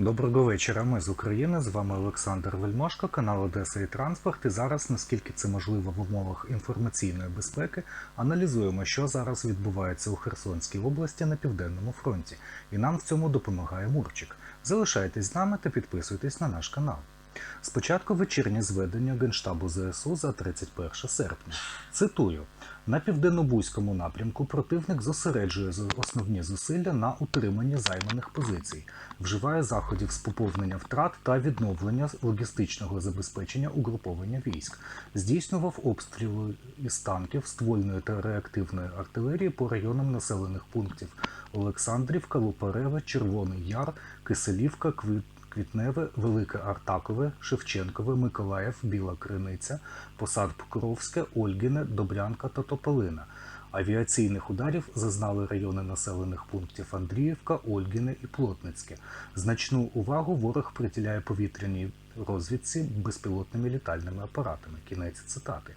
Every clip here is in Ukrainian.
Доброго вечора. Ми з України. З вами Олександр Вельмошко, канал Одеса і Транспорт. І зараз, наскільки це можливо в умовах інформаційної безпеки, аналізуємо, що зараз відбувається у Херсонській області на південному фронті. І нам в цьому допомагає Мурчик. Залишайтесь з нами та підписуйтесь на наш канал. Спочатку вечірнє зведення Генштабу ЗСУ за 31 серпня. Цитую: на південно-бузькому напрямку противник зосереджує основні зусилля на утриманні займаних позицій, вживає заходів з поповнення втрат та відновлення логістичного забезпечення угруповання військ, здійснював обстріли із танків, ствольної та реактивної артилерії по районам населених пунктів Олександрівка, Лупареве, Червоний Яр, Киселівка, Квит. Квітневе, Велике Артакове, Шевченкове, Миколаїв, Біла Криниця, Посад Покровське, Ольгіне, Добрянка та Тополина. Авіаційних ударів зазнали райони населених пунктів Андріївка, Ольгіне і Плотницьке. Значну увагу ворог приділяє повітряній розвідці безпілотними літальними апаратами. Кінець цитати.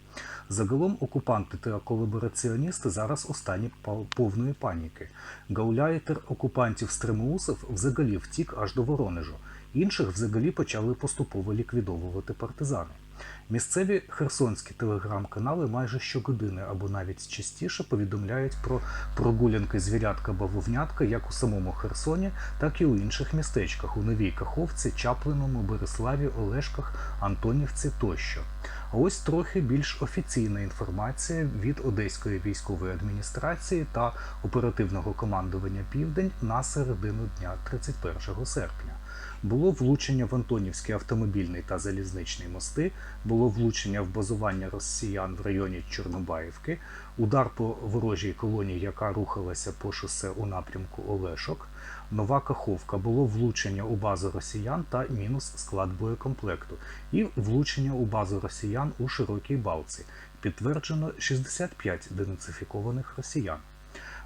Загалом окупанти та колабораціоністи зараз пал- повної паніки. Гауляйтер окупантів Стремоусов взагалі втік аж до Воронежу. Інших взагалі почали поступово ліквідовувати партизани. Місцеві херсонські телеграм-канали майже щогодини або навіть частіше повідомляють про прогулянки звірятка бавовнятка як у самому Херсоні, так і у інших містечках у Новій Каховці, Чаплиному, Береславі, Олешках, Антонівці тощо. А ось трохи більш офіційна інформація від Одеської військової адміністрації та оперативного командування Південь на середину дня 31 серпня. Було влучення в Антонівський автомобільний та залізничний мости, було влучення в базування росіян в районі Чорнобаївки, удар по ворожій колонії, яка рухалася по шосе у напрямку Олешок. Нова Каховка було влучення у базу росіян та мінус склад боєкомплекту, і влучення у базу росіян у Широкій Балці. Підтверджено 65 денацифікованих росіян.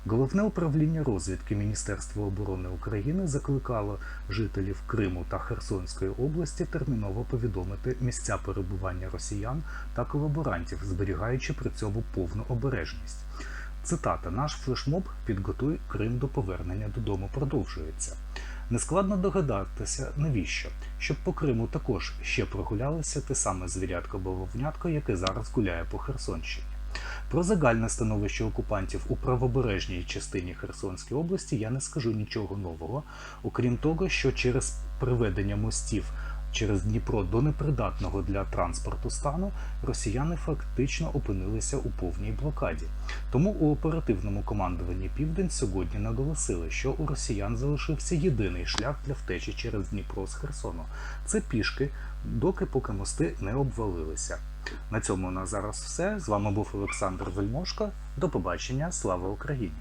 Головне управління розвідки Міністерства оборони України закликало жителів Криму та Херсонської області терміново повідомити місця перебування росіян та колаборантів, зберігаючи при цьому повну обережність. Цитата: Наш флешмоб підготуй Крим до повернення додому продовжується. Нескладно догадатися, навіщо? Щоб по Криму також ще прогулялося те саме звірятко-бавовнятко, яке зараз гуляє по Херсонщині. Про загальне становище окупантів у правобережній частині Херсонської області я не скажу нічого нового, окрім того, що через приведення мостів через Дніпро до непридатного для транспорту стану росіяни фактично опинилися у повній блокаді. Тому у оперативному командуванні Південь сьогодні наголосили, що у росіян залишився єдиний шлях для втечі через Дніпро з Херсону. Це пішки, доки поки мости не обвалилися. На цьому у нас зараз все. З вами був Олександр Вельмошко. До побачення. Слава Україні!